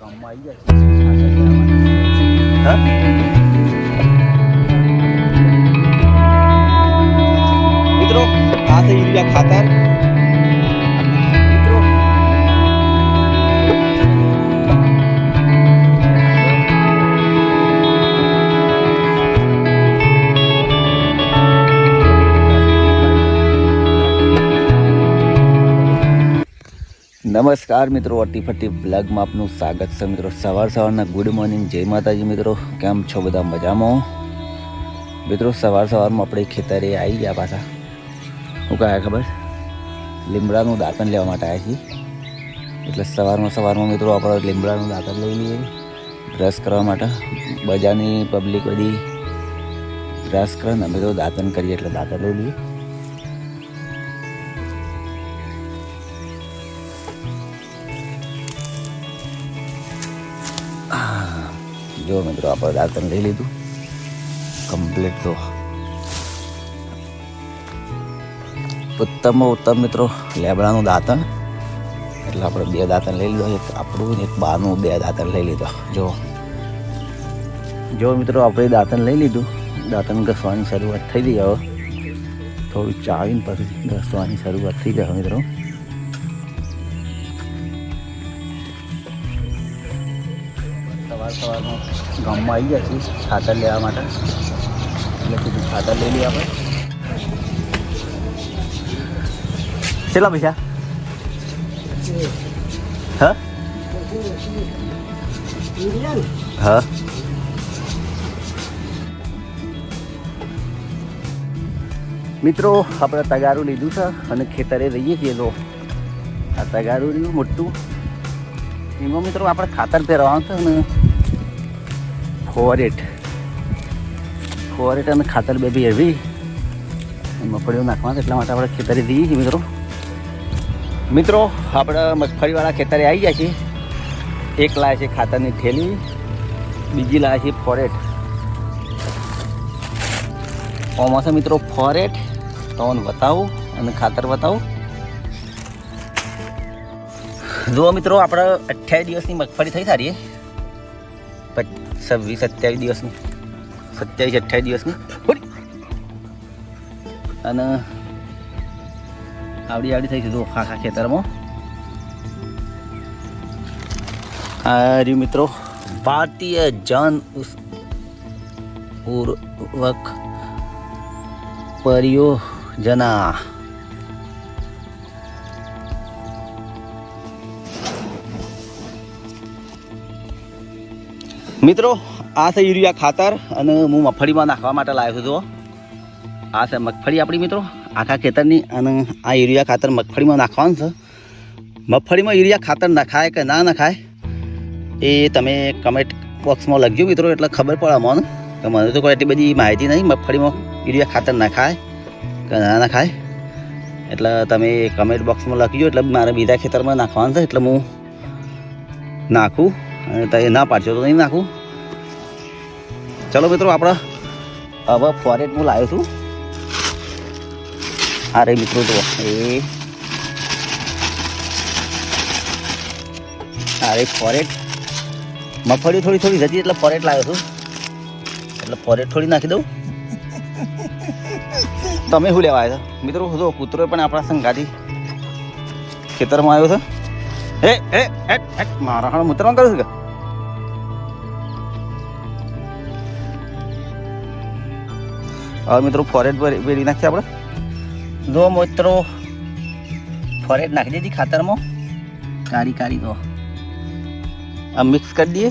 ગામમાં આવી છે મિત્રો આ થઈ ગયા ખાતર. નમસ્કાર મિત્રો અટી ફટી બ્લોગમાં આપનું સ્વાગત છે મિત્રો. સવાર સવારના ગુડ મોર્નિંગ. જય માતાજી મિત્રો. કેમ છો બધા મજામાં? મિત્રો, સવાર સવારમાં આપણે ખેતરે આવી ગયા પાછા. શું કહે ખબર? લીમડાનું દાંતણ લેવા માટે આવ્યા છીએ. એટલે સવારમાં સવારમાં મિત્રો, આપણે લીમડાનું દાંતણ લઈ લઈએ. બ્રશ કરવા માટે બજારની પબ્લિક બધી બ્રશ કરે ને અમે તો દાંતણ કરીએ એટલે દાંતણ લઈ લઈએ. જો મિત્રો, આપણે દાંતણ લઈ લીધું. કમ્પ્લીટ તો. ઉત્તમમાં ઉત્તમ મિત્રો, લેબડાનું દાંતણ. એટલે આપણે બે દાંતણ લઈ લીધો. એક આપણું એક બાનું. બે દાંતણ લઈ લીધો. જો. જો મિત્રો, આપણે દાંતણ લઈ લીધું. દાંતણ ઘસવાની શરૂઆત થઈ ગઈ હવે. થોડું ચાવીને પછી ઘસવાની શરૂઆત થઈ ગઈ મિત્રો. ગામમાં આવી ગયા છીએ ખાતર લેવા માટે. એટલે કીધું ખાતર લઈ લઈએ આપણે. કેટલા પૈસા? હા? હા? મિત્રો, આપણે તગારું લીધું છે અને ખેતરે રહીએ છીએ તો આ તગારું રહ્યું મોટું. એમાં મિત્રો, આપણે ખાતર પહેરવાનું છે અને ફોરેટ ફોરેટ અને ખાતર બે બી એવી. મગફળીઓ નાખવાનું એટલા માટે આપણે ખેતરે જઈએ છીએ મિત્રો. મિત્રો, આપણે મગફળીવાળા ખેતરે આવી ગયા છીએ. એક લાવે છે ખાતરની થેલી, બીજી લાવે છે ફોરેટ. ઓમાં મિત્રો ફોરેટ, તમને બતાવું અને ખાતર બતાવું. જુઓ મિત્રો, આપણે અઠ્યાવીસ દિવસની મગફળી થઈ સારી છવ્વીસ સત્યાવીસ દિવસની. સત્યાવીસ અઠ્યાવીસ દિવસની. અને આવડી આવડી થઈ છે, જુઓ આખા ખેતરમાં. આ રહ્યું મિત્રો, ભારતીય જન ઉર્વક પરિયોજના. મિત્રો, આ છે યુરિયા ખાતર અને હું મગફળીમાં નાખવા માટે લાવ્યો છું આ છે મગફળી આપણી મિત્રો, આખા ખેતરની અને આ યુરિયા ખાતર મગફળીમાં નાખવાનું છે. મગફળીમાં યુરિયા ખાતર નખાય કે ના નખાય, એ તમે કમેન્ટ બોક્સમાં લખજો મિત્રો, એટલે ખબર પડે મને કે મને તો કોઈ એટલી બધી માહિતી નહીં, મગફળીમાં યુરિયા ખાતર નખાય કે ના નખાય. એટલે તમે કમેન્ટ બોક્સમાં લખજો, એટલે મારે બીજા ખેતરમાં નાખવાનું છે, એટલે હું નાખું. અને તમે ના પાડશો તો નહીં નાખું. ચલો મિત્રો, આપણે હવે ફોરેટ હું લાવ્યો છું. આ રે મિત્રો તો એ. આ રે ફોરેટ મગફળી થોડી થોડી જતી એટલે ફોરેટ લાવ્યો છું. એટલે ફોરેટ થોડી નાખી દઉં. તમે શું લેવા આવ્યા છો? મિત્રો જો કૂતરો પણ આપણા સંગાથી ખેતરમાં આવ્યો છે. એ એ એટ એટ મારા હાણ મૂતરમાં કરું કે? હવે મિત્રો ફોરેટ વેરી નાખીએ આપણે. જો મિત્રો ફોરેટ નાખી દીધી ખાતરમાં. કાઢી કાઢી દો આ મિક્સ કરી દઈએ.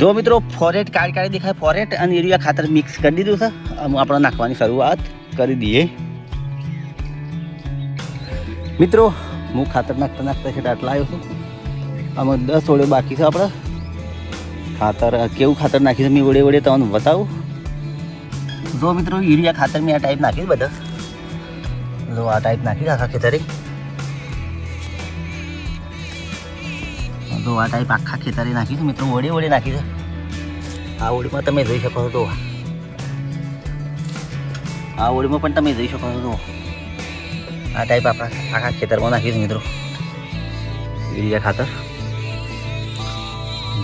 જો મિત્રો ફોરેટ કાળી કાળી દેખાય ફોરેટ અને યુરિયા ખાતર મિક્સ કરી દીધું છે. આપણે નાખવાની શરૂઆત કરી દઈએ. મિત્રો, હું ખાતર નાખતા નાખતા છે આટલા આવ્યો છું. આમાં દસ ઓળે બાકી છે આપણે. ખાતર, કેવું ખાતર નાખી મેં ઓળે ઓળે તમને બતાવું. જો મિત્રો, યુરિયા ખાતર મેં આ ટાઈપ નાખી બધા. જો આ ટાઈપ નાખી આખા ખેતરે. જો આ ટાઈપ આખા ખેતરે નાખી છે મિત્રો ઓળે ઓળે નાખી છે. આ ઓળીમાં તમે જોઈ શકો છો આ ઓળીમાં પણ તમે જોઈ શકો છો આ ટાઈપ આપણા આખા ખેતરમાં નાખીશું મિત્રો. યુરિયા ખાતર.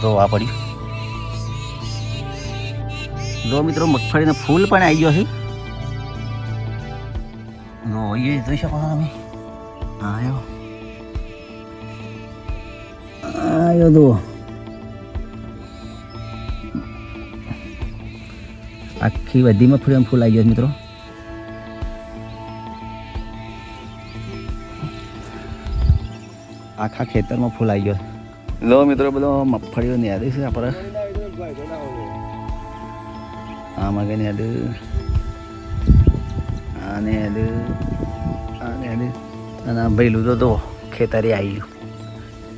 જો આ પડ્યું. જો મિત્રો મગફળીનો ફૂલ પણ આવી ગયો છે. જો એ જોઈ શકો છો તમે. આવ્યો આવ્યો જુઓ. આખી બધી મગફળીમાં ફૂલ આવી ગયો મિત્રો. આખા ખેતરમાં ફૂલ આવી ગયો. લો મિત્રો, બધો મગફળીઓ યાદ છે આપણે આમાં કઈ યાદ આને યાદ આને યાદ અને આ ભાઈ તો તો ખેતરે આવી ગયું.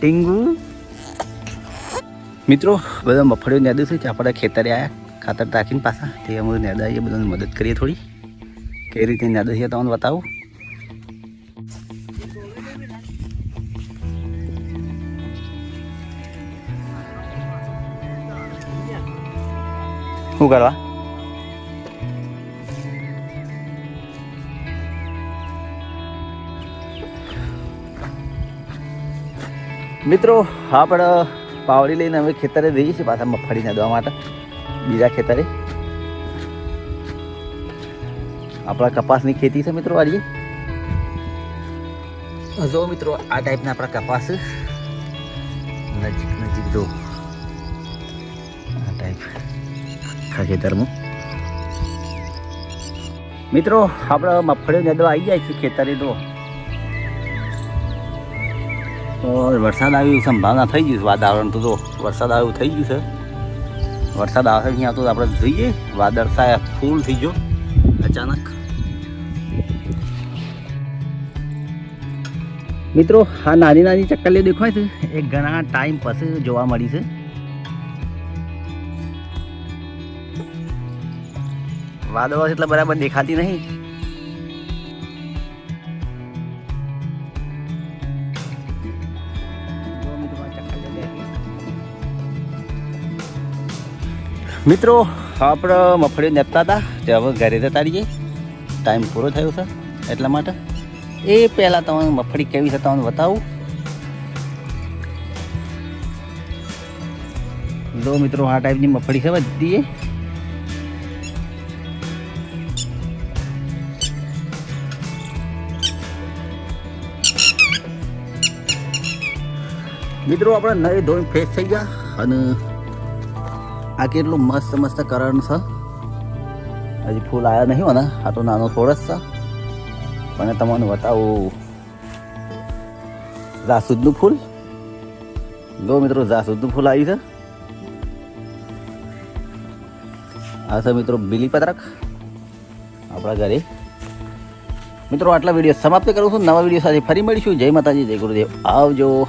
ટીંગુ. મિત્રો, બધા મગફળીઓ યાદ છે આપણે ખેતરે આવ્યા ખાતર રાખીને પાછા. તે અમે આવીએ, બધાને મદદ કરીએ થોડી. કઈ રીતે યાદ છે તમને બતાવું? શું કરવા? મિત્રો આપણે પાવડી લઈને હવે ખેતરે જઈએ છીએ પાછા મગફળી નાદવા માટે. બીજા ખેતરે. આપણા કપાસની ખેતી છે મિત્રો આજે. જો મિત્રો, આ ટાઈપના આપણા કપાસ નજીક નજીક જો. આખા ખેતરમાં. મિત્રો, આપણે મગફળીઓ નેદવા આવી જાય છે ખેતરે તો. વરસાદ આવી સંભાવના થઈ ગઈ છે વાતાવરણ તો જો. વરસાદ આવ્યું થઈ ગયું છે. વરસાદ આવે છે અહીંયા તો આપણે જોઈએ. વાદળ સાયા ફૂલ થઈ ગયો. અચાનક. મિત્રો, આ નાની નાની ચક્કલીઓ દેખાય છે. એ ઘણા ટાઈમ પછી જોવા મળી છે. વાદળો એટલે બરાબર દેખાતી નહીં. મિત્રો, આપણે મફળી નેપતા હતા, તે હવે ઘરે જતા રહીએ ટાઈમ પૂરો થયો છે, એટલા માટે. એ પહેલાં તમને મફળી કેવી છે તમને બતાવું. જો મિત્રો, આ ટાઈપની મફળી છે બધી. મિત્રો, આપણે નવી ધોઈને ફ્રેશ થઈ ગયા અને આ કેટલું મસ્ત મસ્ત કરણ છે. હજી ફૂલ આવ્યા નહીં હોય ને આ તો નાનો થોડો જ છે. પણ તમને બતાવું. જાસૂદનું ફૂલ. જો મિત્રો, જાસૂદનું ફૂલ આવ્યું છે. આ છે મિત્રો બીલી પત્રક. આપણા ઘરે. મિત્રો, આટલા વીડિયો સમાપ્ત કરું છું. નવા વીડિયો સાથે ફરી મળીશું. જય માતાજી, જય ગુરુદેવ. આવજો.